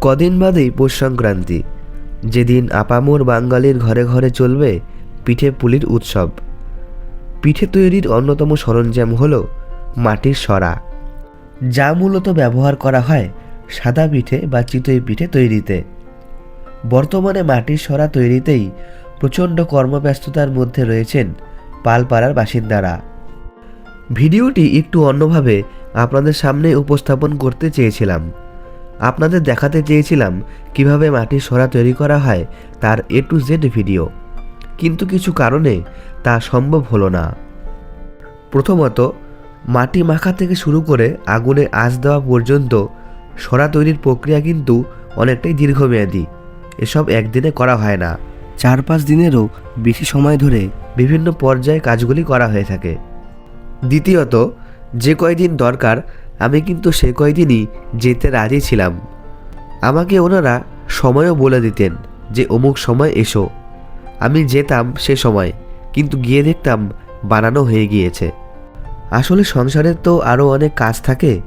কদিন বাদেই পৌষ সংক্রান্তি যেদিন আপামোর বাঙালির ঘরে ঘরে চলবে পিঠে পুলির উৎসব। পিঠে তৈরির অন্যতম সরঞ্জাম হল মাটির সরা। যা মূলত ব্যবহার করা হয় সাদা পিঠে বা চিতই পিঠে তৈরিতে। বর্তমানে মাটির সরা তৈরিতেই প্রচণ্ড কর্মব্যস্ততার মধ্যে রয়েছেন পালপাড়ার বাসিন্দারা। ভিডিওটি একটু অন্যভাবে আপনাদের সামনে উপস্থাপন করতে চেয়েছিলাম। আপনাদের দেখাতে চেয়েছিলাম কীভাবে মাটির সরা তৈরি করা হয় তার এ টু জেড ভিডিও কিন্তু কিছু কারণে তা সম্ভব হলো না। প্রথমত, মাটি মাখা থেকে শুরু করে আগুনে আঁচ দেওয়া পর্যন্ত সরা তৈরির প্রক্রিয়া কিন্তু অনেকটাই দীর্ঘমেয়াদী। এসব একদিনে করা হয় না। চার পাঁচ দিনেরও বেশি সময় ধরে বিভিন্ন পর্যায়ে কাজগুলি করা হয়ে থাকে। দ্বিতীয়ত, যে কয়দিন দরকার আমি কিন্তু সে কয়দিনই যেতে রাজি ছিলাম। আমাকে ওনারা সময়ও বলে দিতেন যে, অমুক সময় এসো। আমি যেতাম সে সময়, কিন্তু গিয়ে দেখতাম বানানো হয়ে গিয়েছে। আসলে সংসারের তো আরও অনেক কাজ থাকে,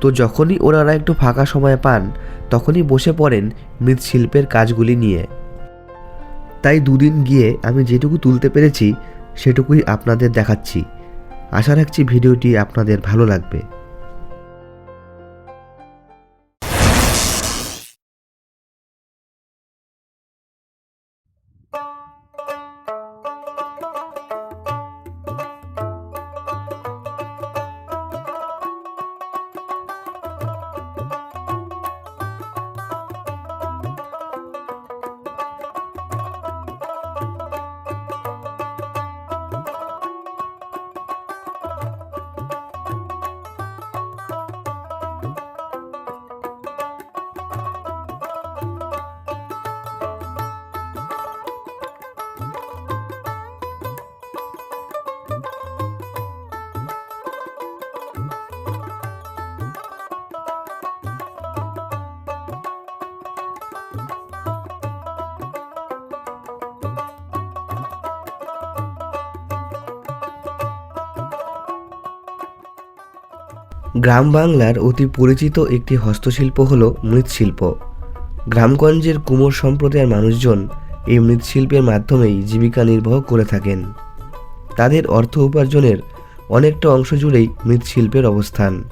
তো যখনই ওনারা একটু ফাঁকা সময় পান, তখনই বসে পড়েন মৃৎশিল্পের কাজগুলি নিয়ে। তাই দুদিন গিয়ে আমি যেটুকু তুলতে পেরেছি, সেটুকুই আপনাদের দেখাচ্ছি। আশা রাখছি ভিডিওটি আপনাদের ভালো লাগবে। গ্রাম বাংলার অতি পরিচিত একটি হস্তশিল্প হল মৃৎশিল্প। গ্রামগঞ্জের কুমোর সম্প্রদায়ের মানুষজন এই মৃৎশিল্পের মাধ্যমেই জীবিকা নির্বাহ করে থাকেন। তাদের অর্থ উপার্জনের অনেকটা অংশ জুড়েই মৃৎশিল্পের অবস্থান।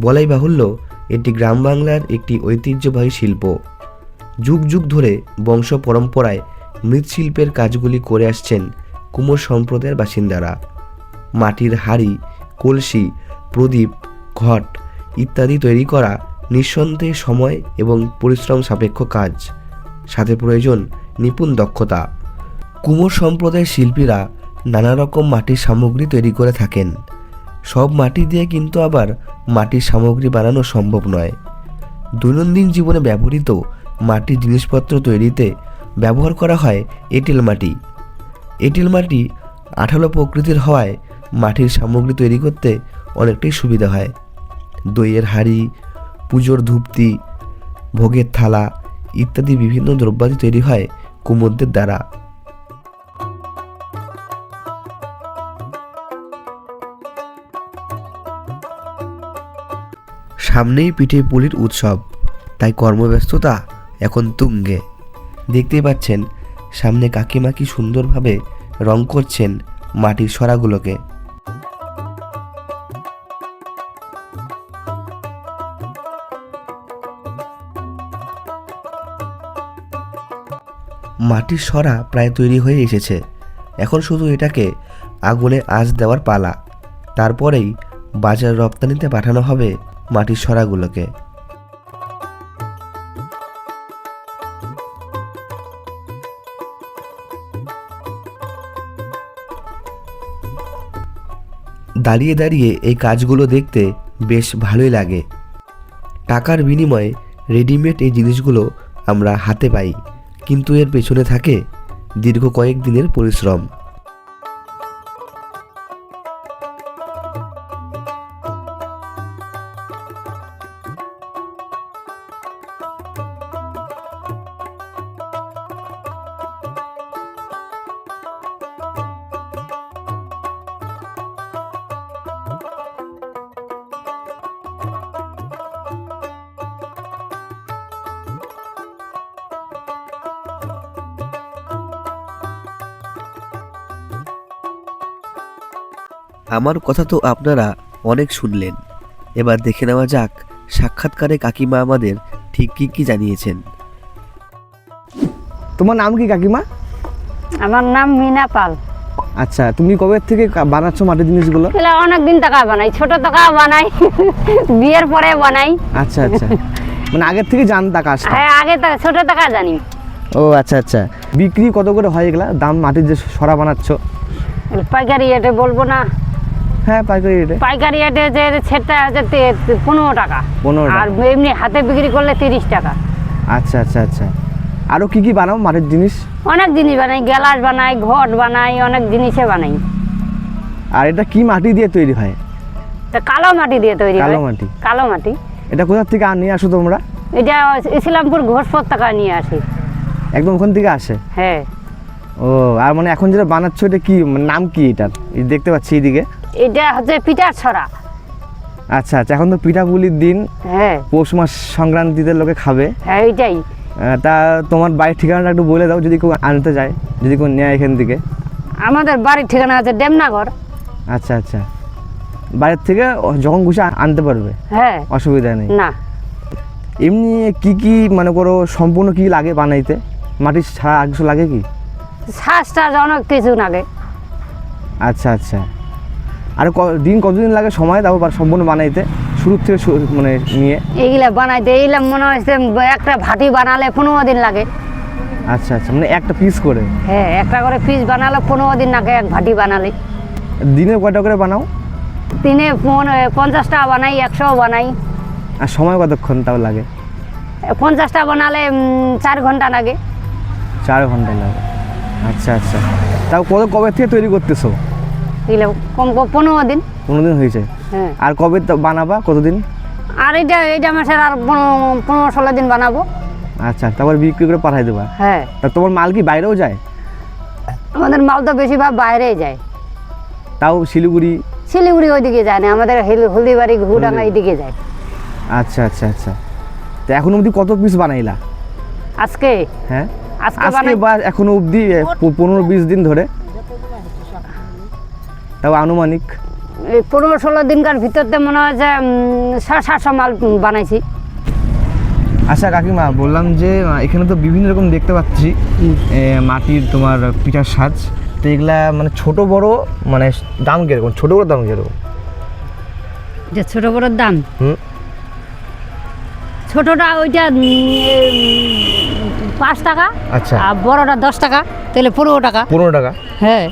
বলাই বাহুল্য, এটি গ্রাম বাংলার একটি ঐতিহ্যবাহী শিল্প। যুগ যুগ ধরে বংশ পরম্পরায় মৃৎশিল্পের কাজগুলি করে আসছেন কুমোর সম্প্রদায়ের বাসিন্দারা। মাটির হাড়ি, কলসি, প্রদীপ ঘট ইত্যাদি তৈরি করা নিঃসন্দেহে সময় এবং পরিশ্রম সাপেক্ষ কাজ। সাথে প্রয়োজন নিপুণ দক্ষতা। কুমোর সম্প্রদায়ের শিল্পীরা নানা রকম মাটির সামগ্রী তৈরি করে থাকেন। সব মাটি দিয়ে কিন্তু আবার মাটির সামগ্রী বানানো সম্ভব নয়। দৈনন্দিন জীবনে ব্যবহৃত মাটির জিনিসপত্র তৈরিতে ব্যবহার করা হয় এঁটেল মাটি। এঁটেল মাটি আঠালো প্রকৃতির হওয়ায় মাটির সামগ্রী তৈরি করতে অনেকটাই সুবিধা হয়। দইয়ের হাঁড়ি, পুজোর ধূপতি, ভোগের থালা ইত্যাদি বিভিন্ন দ্রব্যাদি তৈরি হয় কুমোরদের দ্বারা। সামনেই পিঠে পুলির উৎসব, তাই কর্মব্যস্ততা এখন তুঙ্গে। দেখতেই পাচ্ছেন, সামনে কাকিমা কি সুন্দরভাবে রং করছেন মাটির সরাগুলোকে। মাটির সরা প্রায় তৈরি হয়ে এসেছে। এখন শুধু এটাকে আগুনে আঁচ দেওয়ার পালা। তারপরেই বাজার রপ্তানিতে পাঠানো হবে মাটির সরাগুলোকে। দাঁড়িয়ে দাঁড়িয়ে এই কাজগুলো দেখতে বেশ ভালোই লাগে। টাকার বিনিময়ে রেডিমেড এই জিনিসগুলো আমরা হাতে পাই। কিন্তু এর পেছনে থাকে দীর্ঘ কয়েক দিনের পরিশ্রম। আমার কথা তো আপনারা অনেক শুনলেন। এবার দেখে নেওয়া যাক সাক্ষাৎকারে কাকিমা আমাদের ঠিক কী কী জানিয়েছেন। তোমার নাম কি কাকিমা? আমার নাম মিনা পাল। আচ্ছা তুমি কবে থেকে বানাচ্ছো মাটির জিনিসগুলো? অনেক দিন টাকা বানাই ছোট টাকা বানাই বিয়ের পরে বানাই। আচ্ছা আচ্ছা। মানে আগের থেকে জানতা কাজটা? হ্যাঁ আগে তো ছোট টাকা জানি। ও আচ্ছা আচ্ছা। বিক্রি কত করে হয় এগুলা? দাম মাটির যে সরা বানাচ্ছ? পাইকারি এটা বলব না। হ্যাঁ পাইকারি রেটে পাইকারি রেটে যে সেটটা হচ্ছে পনেরো টাকা। 15 টাকা। আর এমনি হাতে বিক্রি করলে তিরিশ টাকা। আচ্ছা আচ্ছা আচ্ছা। আরও কি কি বানাও মাটির জিনিস? অনেক জিনিস বানাই গ্লাস বানাই ঘট বানাই অনেক জিনিসে বানাই। আর এটা কি মাটি দিয়ে তৈরি হয়? তা কালো মাটি দিয়ে তৈরি কালো মাটি। কালো মাটি। এটা কোথা থেকে নিয়ে আসো তোমরা? এটা ইসলামপুর ঘোষপর টাকা নিয়ে আসি। একদম ওখান থেকে আসে? হ্যাঁ। ও আর মানে এখন যেটা বানাচ্ছ এটা কি নাম কি এটার? দেখতে পাচ্ছি এইদিকে। এটা হচ্ছে পিঠা ছড়া। আচ্ছা আচ্ছা এখন তো পিঠাপুলির দিন। হ্যাঁ। পৌষ মাস সংক্রান্তিতে লোকে খাবে। হ্যাঁ এইটাই। তা তোমার বাড়ির ঠিকানাটা একটু বলে দাও যদি কেউ আনতে যায় যদি কেউ নেয় এখান থেকে। আমাদের বাড়ির ঠিকানা আছে ডেমনাগর আচ্ছা আচ্ছা। বাইরের থেকে যখন খুশি আনতে পারবে। হ্যাঁ। অসুবিধা নেই। না। এমনি কি কি মানে করো সম্পূর্ণ কি লাগে বানাইতে? মাটির ছাড়া আর কিছু লাগে কি? শ্বাস টাস অনেক কিছু লাগে। আচ্ছা আচ্ছা। আর দিন কতদিন লাগে সময় বা- সম্পূর্ণ বানাইতে শুরু থেকে মানে নিয়ে? এইগুলা বানাইতে এইগুলা মনে হচ্ছে একটা ভাটি বানালে পনেরো দিন লাগে। আচ্ছা আচ্ছা মানে একটা পিস করে? হ্যাঁ একটা করে পিস বানালে পনেরো দিন লাগে এক ভাটি বানালে। দিনে কয়টা করে বানাও? দিনে পঞ্চাশটা বানাই একশো বানাই। আর সময় কতক্ষণ তাও লাগে? পঞ্চাশটা বানালে চার ঘণ্টা লাগে। চার ঘণ্টা লাগে। আচ্ছা আচ্ছা। তাও কত কবে থেকে তৈরি করতেছো? এগুলো কম পনেরো দিন। পনেরো দিন হয়েছে? হ্যাঁ। আর কবে তা বানাবা? কতদিন? আর এটা এইটা মাসের আর পনেরো ষোলো দিন বানাবো। আচ্ছা তারপর বিক্রি করে পাঠাই দেবা। হ্যাঁ। তা তোমার মাল কি বাইরেও যায়? আমাদের মাল তো বেশিরভাগ বাইরেই যায়। তাও শিলিগুড়ি? শিলিগুড়ি ওইদিকে যায় না আমাদের হিল- হলদিবাড়ি ঘুডাঙ্গা এইদিকে যায়। আচ্ছা আচ্ছা আচ্ছা। তো এখন অবধি কত পিস বানাইলা? আজকে? হ্যাঁ? আজকে বা এখনও অবধি পনেরো বিশ দিন ধরে। তাও আনুমানিক? পনেরো ষোলো দিনকার ভিতরতে মনে হয় যে সাতশো মাল বানাইছি। আচ্ছা কাকিমা বললাম যে এখানে তো বিভিন্ন রকম দেখতে পাচ্ছি। মাটির তোমার পিঠার সাজ তো এগুলা মানে ছোট বড় মানে দাম কীরকম? ছোট বড় দাম কীরকম? যে ছোট বড় দাম? ছোটটা ওইটা পাঁচ টাকা আচ্ছা। আর বড়টা দশ টাকা তাহলে পনেরো টাকা। পনেরো টাকা? হ্যাঁ।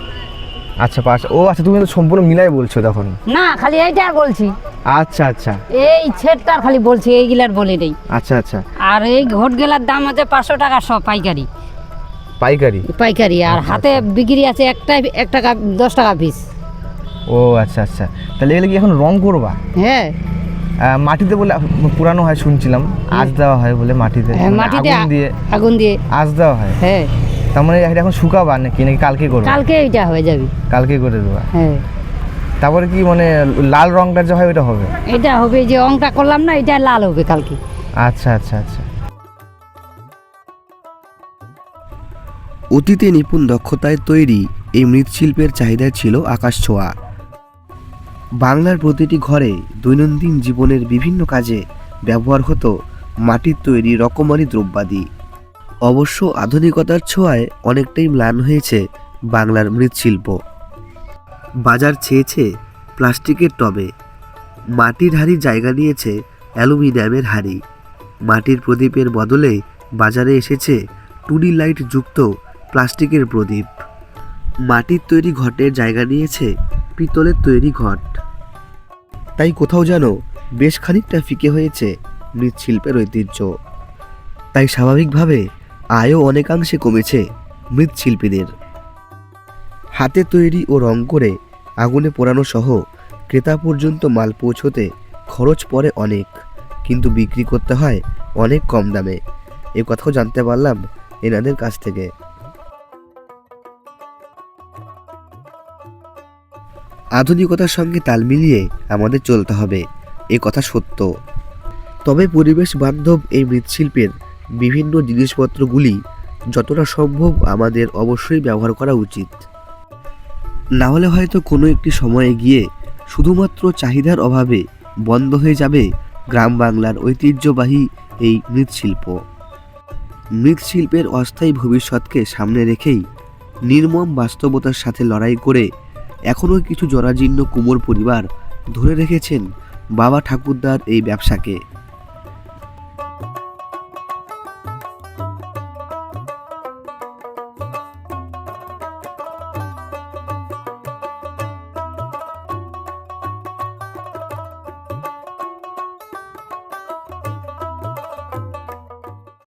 আচ্ছা পাঁচ ও আচ্ছা তুমি তো সম্পূর্ণ মিলাই বলছো তখন। না খালি এইটা বলছি। আচ্ছা আচ্ছা। এই ছেটটার খালি বলছি এইগুলার বলে নেই আচ্ছা আচ্ছা। আর এই ঘট গেলার দাম আছে পাঁচশো টাকা সব পাইকারি। পাইকারি? পাইকারি আর আচ্ছা, হাতে বিক্রি আছে একটা এক টাকা দশ টাকা পিস ও আচ্ছা আচ্ছা। তাহলে এগুলো কি এখন রং করবা? হ্যাঁ। মাটিতে বলে পুরানো হয় শুনছিলাম আজ দেওয়া হয় বলে মাটিতে। হ্যাঁ মানে মাটিতে আগুন দিয়ে আগুন দিয়ে। আজ দেওয়া হয়। হ্যাঁ। তার মানে এটা এখন শুকাবা নাকি? নাকি কালকে করবে? কালকে এইটা হয়ে যাবে। কালকে করে দেবা। হ্যাঁ। তারপরে কি মানে লাল রংটা যে হয় ওটা হবে? এটা হবে যে অংটা করলাম না এটা লাল হবে কালকে। আচ্ছা আচ্ছা আচ্ছা। অতীতে নিপুণ দক্ষতায় তৈরি এই মৃৎশিল্পের চাহিদা ছিল আকাশ ছোঁয়া। বাংলার প্রতিটি ঘরে দৈনন্দিন জীবনের বিভিন্ন কাজে ব্যবহার হতো মাটির তৈরি রকমারি দ্রব্যাদি। অবশ্য আধুনিকতার ছোঁয়ায় অনেকটাই ম্লান হয়েছে বাংলার মৃৎশিল্প। বাজার ছেয়েছে প্লাস্টিকের টবে। মাটির হাড়ি জায়গা নিয়েছে অ্যালুমিনিয়ামের হাড়ি। মাটির প্রদীপের বদলে বাজারে এসেছে টুনি লাইট যুক্ত প্লাস্টিকের প্রদীপ। মাটির তৈরি ঘটের জায়গা নিয়েছে পিতলের তৈরি ঘট। তাই কোথাও যেন বেশ খানিকটা ফিকে হয়েছে মৃৎশিল্পের ঐতিহ্য। তাই স্বাভাবিকভাবে আয়ও অনেকাংশে কমেছে মৃৎশিল্পীদের। হাতে তৈরি ও রং করে আগুনে পোড়ানো সহ ক্রেতা পর্যন্ত মাল পৌঁছোতে খরচ পড়ে অনেক, কিন্তু বিক্রি করতে হয় অনেক কম দামে। এ কথাও জানতে পারলাম এনাদের কাছ থেকে। আধুনিকতার সঙ্গে তাল মিলিয়ে আমাদের চলতে হবে, এ কথা সত্য। তবে পরিবেশ বান্ধব এই মৃৎশিল্পের বিভিন্ন জিনিসপত্রগুলি যতটা সম্ভব আমাদের অবশ্যই ব্যবহার করা উচিত। না হলে হয়তো কোনো একটি সময়ে গিয়ে শুধুমাত্র চাহিদার অভাবে বন্ধ হয়ে যাবে গ্রাম বাংলার ঐতিহ্যবাহী এই মৃৎশিল্প। মৃৎশিল্পের অস্থায়ী ভবিষ্যৎকে সামনে রেখেই নির্মম বাস্তবতার সাথে লড়াই করে এখনও কিছু জরাজীর্ণ কুমোর পরিবার ধরে রেখেছেন বাবা ঠাকুরদার এই ব্যবসাকে।